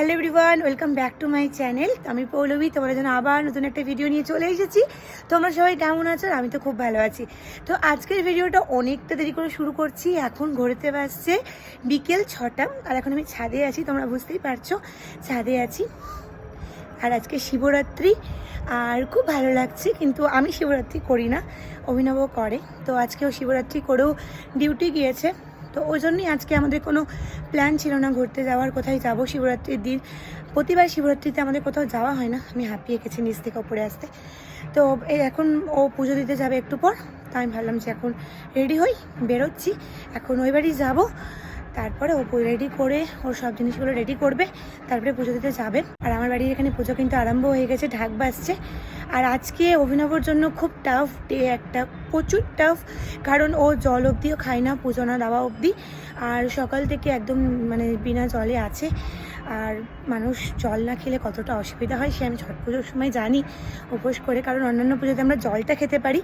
Hello everyone welcome back to my channel আমি পৌলবী, তোমাদের জন্য আবার নতুন একটা ভিডিও নিয়ে চলে এসেছি। তোমরা সবাই কেমন আছো? আমি তো খুব ভালো আছি। তো আজকের ভিডিওটা অনেকটা দেরি করে শুরু করছি। এখন ঘুরতে বাসছে বিকেল ছটা, আর এখন আমি ছাদে আছি, তোমরা বুঝতেই পারছ। ছাদে আছি। আর আজকে শিবরাত্রি, আর খুব ভালো লাগছে, কিন্তু আমি শিবরাত্রি করি না। অভিনব করে। তো আজকেও শিবরাত্রি করেও ডিউটি গিয়েছে। তো ওই জন্যই আজকে আমাদের কোনো প্ল্যান ছিল না ঘুরতে যাওয়ার, কোথায় যাব শিবরাত্রির দিন। প্রতিবার শিবরাত্রিতে আমাদের কোথাও যাওয়া হয় না। আমি হাঁপিয়ে গেছি নিচ থেকে ওপরে আসতে। তো এখন ও পুজো দিতে যাবে একটু পর। তো আমি ভাবলাম যে এখন রেডি হই, বেরোচ্ছি। এখন ওই বাড়ি যাব। তারপরে ও রেডি করে, ওর সব জিনিসগুলো রেডি করবে। তারপরে পুজো দিতে যাবে। আর আমার বাড়ির এখানে পুজো কিন্তু আরম্ভ হয়ে গেছে, ঢাক বাজছে। আর আজকে অভিনবর জন্য খুব টাফ ডে একটা। প্রচুর টাফ কারণ ও জল অবধিও খায় না পুজো না দেওয়া অবধি আর সকাল থেকে একদম মানে বিনা জলে আছে। আর মানুষ জল না খেলে কতটা অসুবিধা হয় সে আমি ছট পুজোর সময় জানি, উপোস করে, কারণ অন্যান্য পুজোতে আমরা জলটা খেতে পারি।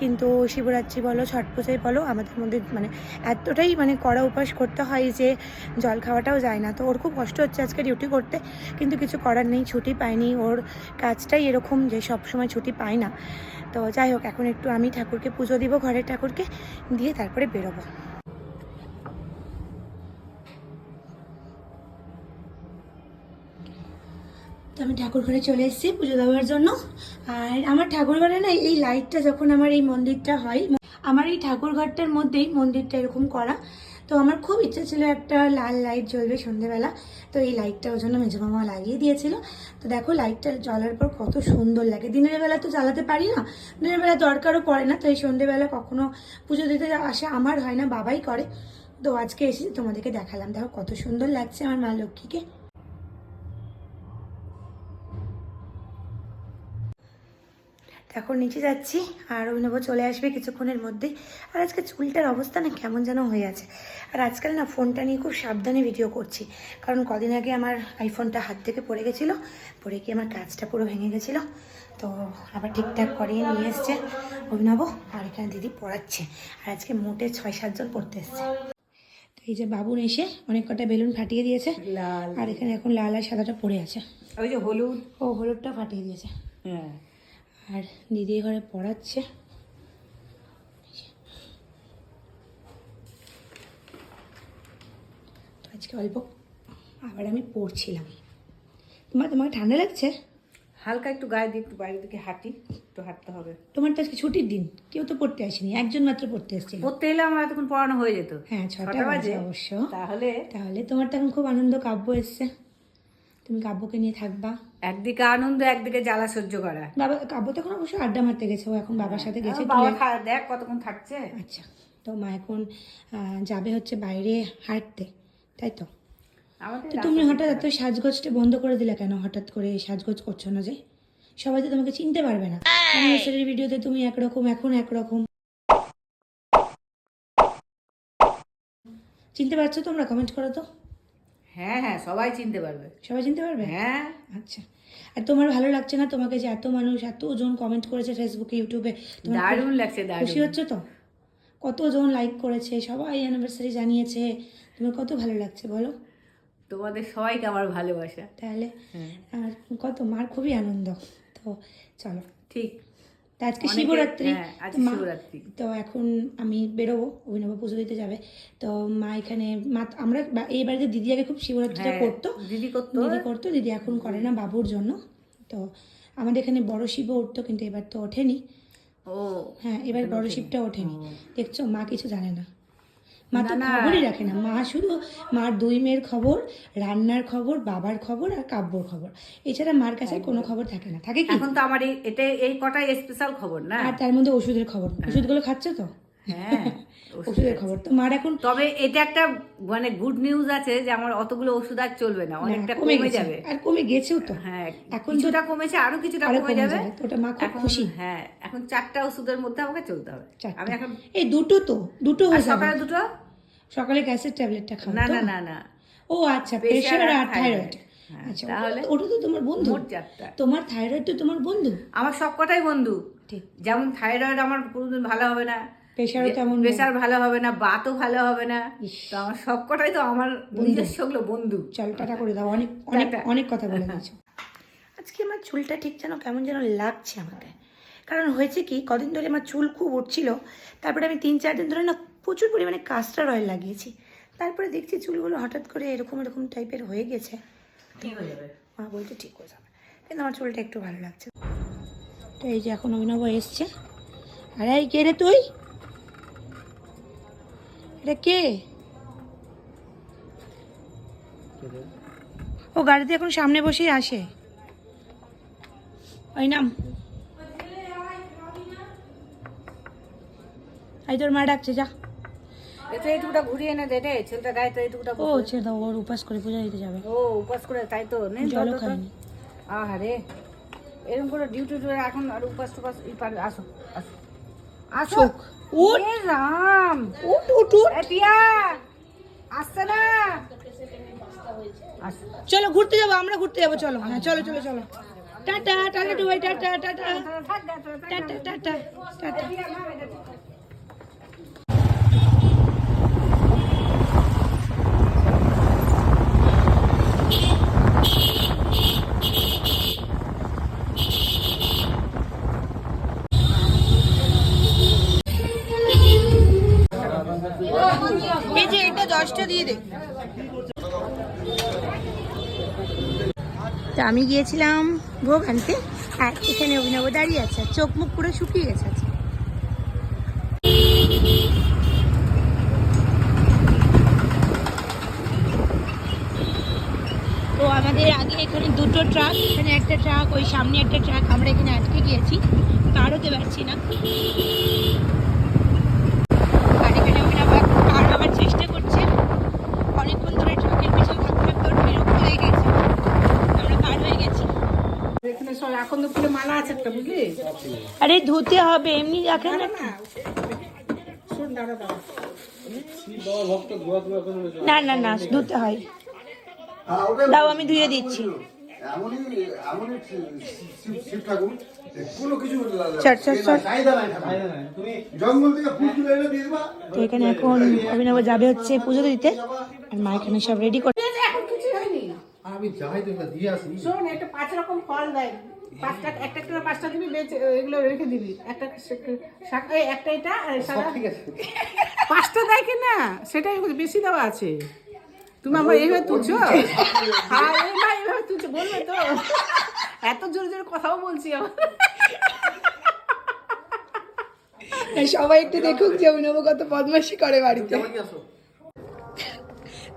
কিন্তু শিবরাত্রি বলো, ছট পুজোয় বলো, আমাদের মধ্যে মানে এতটাই মানে কড়া উপাস করতে হয় যে জল খাওয়াটাও যায় না। তো ওর খুব কষ্ট হচ্ছে আজকে ডিউটি করতে, কিন্তু কিছু করার নেই, ছুটি পায়নি ওর কাজটাই এরকম যে সব সময় ছুটি পায় না। তো যাই হোক, এখন একটু আমি ঠাকুরকে পুজো দিব, ঘরের ঠাকুরকে, দিয়ে তারপরে বেরোবো। তো আমি ঠাকুর ঘরে চলে এসেছি পুজো দেওয়ার জন্য। আর আমার ঠাকুর ঘরে না এই লাইটটা যখন আমার এই মন্দিরটা হয়, আমার এই ঠাকুর ঘরটার মধ্যেই মন্দিরটা এরকম করা। তো আমার খুব ইচ্ছা ছিল একটা লাল লাইট জ্বলবে সন্ধেবেলা। তো এই লাইটটা ওর জন্য মেজো মামা লাগিয়ে দিয়েছিল। তো দেখো লাইটটা জ্বলার পর কত সুন্দর লাগে। দিনের বেলা তো জ্বালাতে পারি না, দিনের বেলা দরকারও পড়ে না। তো এই সন্ধেবেলা কখনো পুজো দিতে আসা আমার হয় না, বাবাই করে। তো আজকে এসেছি তোমাদেরকে দেখালাম। দেখো কত সুন্দর লাগছে আমার মা লক্ষ্মীকে। এখন নিচে যাচ্ছি আর অভিনব চলে আসবে কিছুক্ষণের মধ্যেই। আর আজকে চুলটার অবস্থা না কেমন যেন হয়ে আছে। আর আজকাল না ফোনটা নিয়ে খুব সাবধানে ভিডিও করছি। কারণ কদিন আগে আমার আইফোনটা হাত থেকে পড়ে গেছিল পড়ে গিয়ে আমার কাজটা পুরো ভেঙে গেছিল। তো আবার ঠিকঠাক করিয়ে নিয়ে এসছে অভিনব আর এখানে দিদি পড়াচ্ছে। আর আজকে মোটে ছয় সাতজন পড়তে এসছে। তো এই যে বাবুন এসে অনেক কটা বেলুন ফাটিয়ে দিয়েছে। লাল। আর এখানে এখন লাল আর সাদাটা পড়ে আছে। ওই যে হলুদ। ও হলুদটা ফাটিয়ে দিয়েছে। হ্যাঁ। আর দিদি ঘরে পড়াচ্ছে। আজকে অল্প আবার আমি পড়ছিলাম। তোমার তোমাকে ঠান্ডা লাগছে? হালকা একটু গায়ে দিয়ে একটু বাইরের দিকে হাঁটি একটু হাঁটতে হবে। তোমার তো আজকে ছুটির দিন কেউ তো পড়তে আসেনি একজন মাত্র পড়তে এসেছিল। পড়তে এলে আমার এতক্ষণ পড়ানো হয়ে যেত। হ্যাঁ ছটা বাজে অবশ্য। তাহলে? তাহলে তোমার তো এখন খুব আনন্দ কাব্য এসছে। তুমি কাব্যকে নিয়ে থাকবা। একদিকে আনন্দ একদিকে জ্বালা সহ্য করা। বাবা কাব্য তো এখন অবশ্যই আড্ডা মারতে গেছে ও এখন বাবার সাথে গেছে দেখ কতক্ষণ থাকছে। আচ্ছা তো মা এখন আহ, যাবে হচ্ছে বাইরে হাঁটতে তাই তো? তো তুমি হঠাৎ এত সাজগোজটা বন্ধ করে দিলে কেন? হঠাৎ করে সাজগোজ করছ না যে? সবাই তো তোমাকে চিনতে পারবে না। অ্যানিভার্সারির ভিডিওতে তুমি একরকম এখন একরকম। চিনতে পারছ তোমরা? কমেন্ট করো তো। হ্যাঁ হ্যাঁ সবাই চিনতে পারবে। সবাই চিনতে পারবে? হ্যাঁ। আচ্ছা। আর তোমার ভালো লাগছে না তোমাকে যে এত মানুষ এতজন কমেন্ট করেছে ফেসবুকে ইউটিউবে দারুণ লাগছে খুশি হচ্ছে তো? কতজন লাইক করেছে সবাই অ্যানিভার্সারি জানিয়েছে। তোমার কত ভালো লাগছে বলো? তোমাদের সবাইকে আমার ভালোবাসা। তাহলে হ্যাঁ। আর কত মার খুবই আনন্দ। তো চলো। ঠিক। তা আজকে শিবরাত্রি। হ্যাঁ, তো মা- তো এখন আমি বেরোবো অভিনব পুজো দিতে যাবে। তো মা এখানে মা আমরা এই বাড়িতে দিদি আগে খুব শিবরাত্রিটা হ্যাঁ, করতো। দিদি করতো। দিদি করতো দিদি এখন করে না বাবুর জন্য। তো আমাদের এখানে বড় শিবও উঠতো কিন্তু এবার তো ওঠেনি। ও হ্যাঁ এবার বড় শিবটা ওঠেনি। দেখছ মা কিছু জানে না। মা তো। খবরই রাখে না। মা শুধু মার দুই মেয়ের খবর রান্নার খবর বাবার খবর আর কাব্যর খবর। এছাড়া মার কাছে কোনো খবর থাকে না। থাকে কি? এখন তো আমার এই এটা এই কটাই স্পেশাল খবর না? আর তার মধ্যে ওষুধের খবর। ওষুধগুলো খাচ্ছ তো? হ্যাঁ ওষুধের খবর। তো মার এখন তবে এটা একটা মানে গুড নিউজ আছে যে আমার অতগুলো ওষুধ আর চলবে না। অনেকটা কমে যাবে। আর কমে গেছেও তো। হ্যাঁ এখন কিছুটা কমেছে আরও কিছুটা কমে যাবে। ওটা মা খুব খুশি। হ্যাঁ এখন চারটা ওষুধের মধ্যে আমাকে চলতে হবে। আমি এখন এই দুটো তো দুটো হয়ে যাবে। দুটো? সকালে গ্যাসের ট্যাবলেটটা খাও না না না না। ও আচ্ছা প্রেশার আর থাইরয়েড হ্যাঁ, আচ্ছা তাহলে? ওটা- তো তোমার বন্ধু। তোমার থাইরয়েড তো তোমার বন্ধু। আমার সব কটাই বন্ধু। ঠিক। যেমন থাইরয়েড আমার কোনোদিন ভালো হবে না। প্রেশারও তেমন। প্রেশার ভালো হবে না বাতও ভালো হবে না। তো আমার সব সবকটাই তো আমার নিজস্ব বন্ধু। চল টাটা করে দাও। অনেক অনেক অনেক কথা বলে দিয়েছ। আজকে আমার চুলটা ঠিক যেন কেমন যেন লাগছে আমাকে। কারণ হয়েছে কি কদিন ধরে আমার চুল খুব উঠছিল। তারপরে আমি তিন চার দিন ধরে না প্রচুর পরিমাণে কাস্টার অয়েল লাগিয়েছি। তারপরে দেখছি চুলগুলো হঠাৎ করে এরকম এরকম টাইপের হয়ে গেছে। ঠিক হয়ে যাবে। মা বলছে ঠিক হয়ে যাবে। কিন্তু আমার চুলটা একটু ভালো লাগছে। তো এই যে এখন অভিনব এসছে। আরে এই কে রে তুই? এটা কে? ও গাড়িতে এখন সামনে বসেই আসে। ওই নাম। এই তোর মা ডাকছে যা। এতো এইটুকুটা ঘুরিয়ে এনে দে রে ছেলেটা গায়ে তো এইটুকুটা ও ছেড়ে দাও ওর উপাস করে পূজা দিতে যাবে। ও উপাস করে তাই তো নেই জলও খায়নি আহারে এরকম করে ডিউটি টুটি এখন আর উপাস টুপাস ই পার আসো আসো। আসো। উঠ। রাম। উঠ উঠ উঠ। এ আসছে না। চলো ঘুরতে যাব আমরা ঘুরতে যাব চলো। হ্যাঁ চলো চলো চলো। টাটা টাটা টু ভাই tata. Tata. Tata tata. Tata তা আমি গিয়েছিলাম ভোগ আনতে আর এখানে অভিনব দাঁড়িয়ে আছে চোখ মুখ পুরো শুকিয়ে গেছে আছে তো আমাদের আগে এখানে দুটো ট্রাক, এখানে একটা ট্রাক, ওই সামনে একটা ট্রাক, আমরা এখানে আটকে গিয়েছি পার হতে পারছি না আর এখানে অভিনব এখন পার হওয়ার চেষ্টা করছে অনেকক্ষণ ধরে ট্রাকের পিছনে থাকতে থাকতে ওর বিরক্ত হয়ে গেছে আমরা পার হয়ে গেছি তো ফুলে মালা আছে একটা বুঝলি? আরে ধুতে হবে এমনি দেখেন না। শোন দাঁড়া দাঁড়া। না না না ধুতে হয়। দাও আমি ধুয়ে দিচ্ছি। তো এখানে এখন অভিনব যাবে হচ্ছে পুজো দিতে। আর মা এখানে সব রেডি করে এখন কিছু হয়নি। আমি যাই তো দিয়ে আসি। শোন একটা পাঁচ রকম ফল দেয়। পাঁচটা একটা একটা পাঁচটা দিবি বেচ এগুলো রেখে দিবি। একটা একটা এটা আছে। পাঁচটা দেয় কি না? সেটাই বেশি দেওয়া আছে। তুমি আমার এইভাবে তুলছো? হ্যাঁ এইভাবে এইভাবে তুলছো বলবে তো। এত জোরে জোরে কথাও বলছি আমার সবাই একটু দেখুক যে অভিনব কত বদমাসি করে বাড়িতে।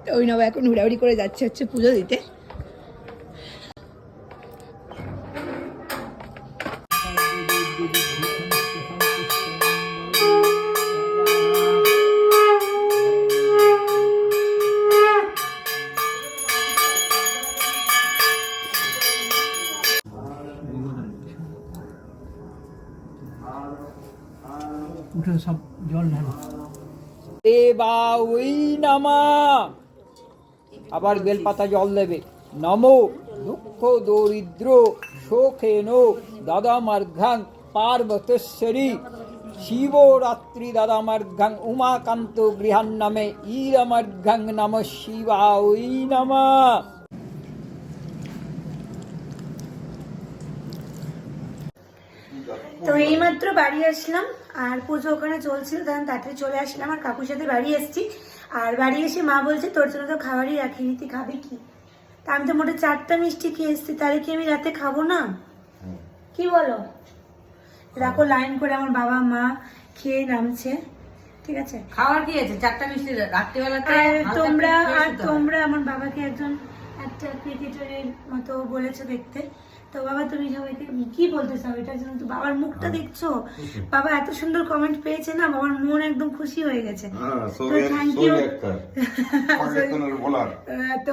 তো অভিনব এখন হুড়াহুড়ি করে যাচ্ছে হচ্ছে পুজো দিতে। দেবা ওই নামা। আবার বেলপাতা জল দেবে। নমো দুঃখ দরিদ্র শোকেন দাদামার্ঘাং পার্বতেশ্বরী। শিবরাত্রি দাদামার্ঘাং উমাকান্ত গৃহান নামে ঈরামার্ঘাং নম শিবা ওই নামা। তো এইমাত্র বাড়ি আসলাম। আর পুজো ওখানে চলছিল তখন তাড়াতাড়ি চলে আসলাম আর কাকুর সাথে বাড়ি এসেছি। আর বাড়ি এসে মা বলছে তোর জন্য তো খাবারই রাখিনি তুই খাবি কি? তা আমি তো মোটে চারটা মিষ্টি খেয়ে এসেছি তাহলে কি আমি রাতে খাব না? কি বলো? দেখো লাইন করে আমার বাবা মা খেয়ে নামছে ঠিক আছে? খাওয়ার কি আছে? চারটা মিষ্টি রাত্রিবেলাতে তোমরা আর। তোমরা আমার বাবাকে একজন একটা ক্রিকেটারের মতো বলেছ দেখতে। তো বাবা তুমি সবাইকে কি বলতে চাও? এটার জন্য তো বাবার মুখটা দেখছ? বাবা এত সুন্দর কমেন্ট পেয়েছে না? বাবার মন একদম খুশি হয়ে গেছে। হ্যাঁ তো থ্যাংক ইউ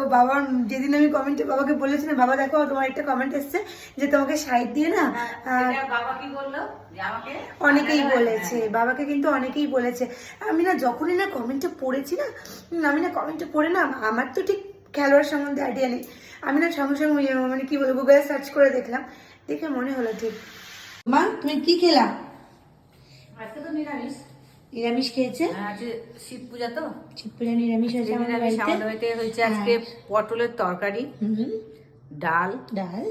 বাবার যেদিন আমি কমেন্টে বাবাকে বলেছিলাম বাবা দেখো তোমার একটা কমেন্ট এসছে যে তোমাকে সাইড দিয়ে না আহ, বাবা কি বলল? অনেকেই বলেছে বাবাকে কিন্তু অনেকেই বলেছে। আমি না যখনই না কমেন্টে পড়েছি না আমি না কমেন্টে পড়ে না আমার তো ঠিক খেলোয়াড় সম্বন্ধে আইডিয়া নেই। আমি না সঙ্গে সঙ্গে ইয়ে মানে কি বলব গুগলে সার্চ করে দেখলাম দেখে মনে হলো ঠিক। মা তুমি কি খেলা? আজকে তো নিরামিষ। নিরামিষ খেয়েছে? আজকে শিব পূজা তো। শিব পূজা নিরামিষ হয়েছে আমাদের বাড়িতে। হয়েছে আজকে পটলের তরকারি ডাল ডাল।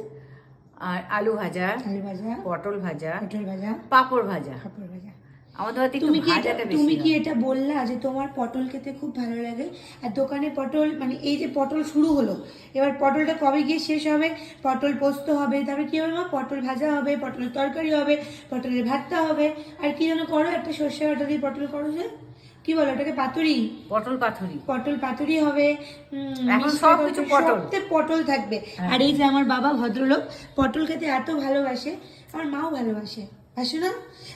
আর আলু ভাজা আলু ভাজা। পটল ভাজা পটল ভাজা। পাঁপড় ভাজা। পাঁপড় ভাজা। আমাদের একটু তুমি কি তুমি কি এটা বললা যে তোমার পটল খেতে খুব ভালো লাগে? আর দোকানে পটল মানে এই যে পটল শুরু হলো এবার পটলটা কবে গিয়ে শেষ হবে? পটল পোস্ত হবে তারপরে কি হবে মা? পটল ভাজা হবে পটলের তরকারি হবে পটলের ভাতটা হবে। আর কি যেন করো একটা সর্ষে বাটা দিয়ে পটল করো যে। কি বলো ওটাকে পাতুরি? পটল পাথুরি পটল পাতুরি হবে। এখন সব কিছু পটল। হ্যাঁ। পটল থাকবে। আর এই যে আমার বাবা ভদ্রলোক পটল খেতে এত ভালোবাসে আমার মাও ভালোবাসে। আসে না?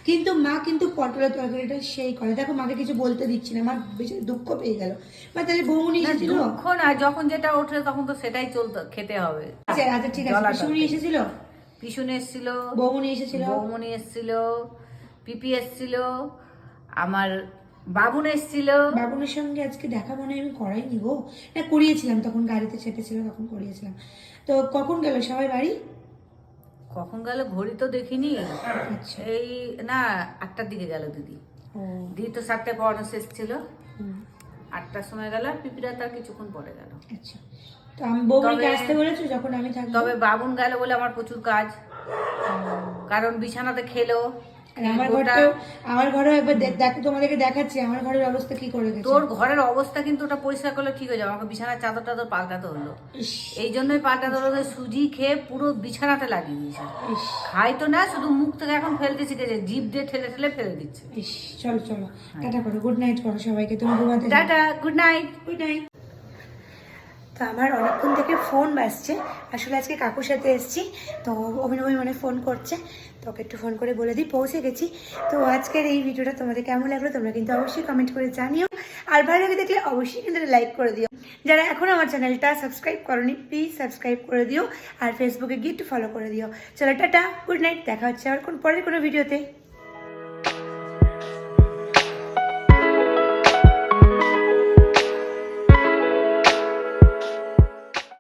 কিন্তু মা কিন্তু পটলের তরকারিটা সেই করে। দেখো মাকে কিছু বলতে দিচ্ছি না। মা বেশি দুঃখ পেয়ে গেল। মা তাহলে বৌমনি এসেছিল? দুঃখ না যখন যেটা ওঠে তখন তো সেটাই চলতে খেতে হবে। আচ্ছা আচ্ছা ঠিক আছে। তরকারি। এসেছিল? পিছন এসেছিল। বৌমনি এসেছিল? বৌমনি এসেছিল। পিপি এসেছিল। আমার বাবুন এসেছিল। বাবুনের সঙ্গে আজকে দেখা মনে আমি করাইনি গো। না করিয়েছিলাম তখন গাড়িতে চেপেছিল তখন করিয়েছিলাম। তো কখন গেল সবাই বাড়ি? কখন গেল ঘড়ি তো দেখিনি। আচ্ছা। এই না আটটার দিকে গেল দিদি। দিদি তো সাতটায় পড়ানো শেষ ছিল। আটটার সময় গেল আর পিপিরা তার কিছুক্ষণ পরে গেল। আচ্ছা। তবে বাবুন গেল বলে আমার প্রচুর কাজ। কারণ বিছানাতে খেলো। আর আমার ঘরটাও আমার ঘরেও একবার দেখো তোমাদেরকে দেখাচ্ছি আমার ঘরের অবস্থা কি করে গেছে। তোর ঘরের অবস্থা কিন্তু ওটা পরিষ্কার করলে ঠিক হয়ে যাবে আমাকে বিছানার চাদর টাদর পাল্টাতে হলো এই জন্যই পাল্টাতে হলো সুজি খেয়ে পুরো বিছানাতে লাগিয়ে দিয়েছে। খাই তো না শুধু মুখ থেকে এখন ফেলতে শিখেছে জিভ দিয়ে ঠেলে ঠেলে ফেলে দিচ্ছে। চলো চলো টাটা করো গুড নাইট করো সবাইকে তুমি ঘুমাতে tata good night good night তো আমার অনেকক্ষণ থেকে ফোন বাজছে আসলে আজকে কাকুর সাথে এসেছি তো অভিনবী মানে ফোন করছে তো ওকে একটু ফোন করে বলে দিই, পৌঁছে গেছি। তো আজকের এই ভিডিওটা তোমাদের কেমন লাগল তোমরা কিন্তু অবশ্যই কমেন্ট করে জানিও। আর ভালো লাগে দেখলে অবশ্যই কিন্তু লাইক করে দিও। যারা এখন আমার চ্যানেলটা সাবস্ক্রাইব করনি প্লিজ সাবস্ক্রাইব করে দিও। আর ফেসবুকে গিয়ে ফলো করে দিও। চলো, টাটা গুড নাইট দেখা হচ্ছে আবার কোন পরের কোনো ভিডিওতে